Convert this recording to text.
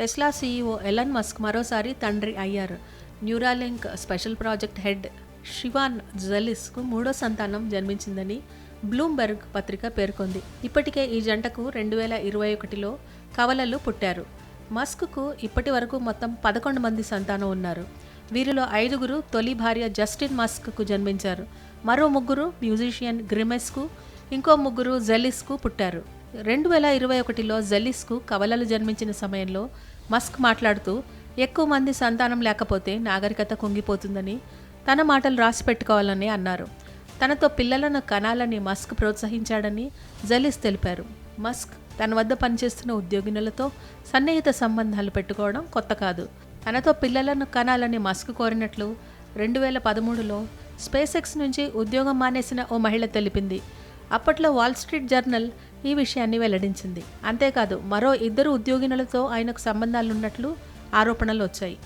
Tesla CEO Elon Musk మరోసారి తండ్రి అయ్యారు. Neuralink special project head Shivon జలిస్కు మూడో సంతానం జన్మించిందని బ్లూంబెర్గ్ పత్రిక పేర్కొంది. ఇప్పటికే ఈ జంటకు రెండు వేల ఇరవై ఒకటిలో కవలలు పుట్టారు. మస్క్కు ఇప్పటి వరకు మొత్తం పదకొండు మంది సంతానం ఉన్నారు. వీరిలో ఐదుగురు తొలి భార్య జస్టిన్ మస్క్కు జన్మించారు. మరో ముగ్గురు మ్యూజిషియన్ గ్రిమెస్కు ఇంకో ముగ్గురు జెలిస్కు పుట్టారు. రెండు వేల ఇరవై ఒకటిలో జెలిస్కు కవలలు జన్మించిన సమయంలో మస్క్ మాట్లాడుతూ ఎక్కువ మంది సంతానం లేకపోతే నాగరికత కుంగిపోతుందని తన మాటలు రాసి పెట్టుకోవాలని అన్నారు. తనతో పిల్లలను కనాలని మస్క్ ప్రోత్సహించాడని జలిస్ తెలిపారు. మస్క్ తన వద్ద పనిచేస్తున్న ఉద్యోగినులతో సన్నిహిత సంబంధాలు పెట్టుకోవడం కొత్త కాదు. తనతో పిల్లలను కనాలని మస్క్ కోరినట్లు రెండు వేల పదమూడులో స్పేసెక్స్ నుంచి ఉద్యోగం మానేసిన ఓ మహిళ తెలిపింది. అప్పట్లో వాల్ స్ట్రీట్ జర్నల్ ఈ విషయాన్ని వెల్లడించింది. అంతేకాదు మరో ఇద్దరు ఉద్యోగినులతో ఆయనకు సంబంధాలున్నట్లు ఆరోపణలు వచ్చాయి.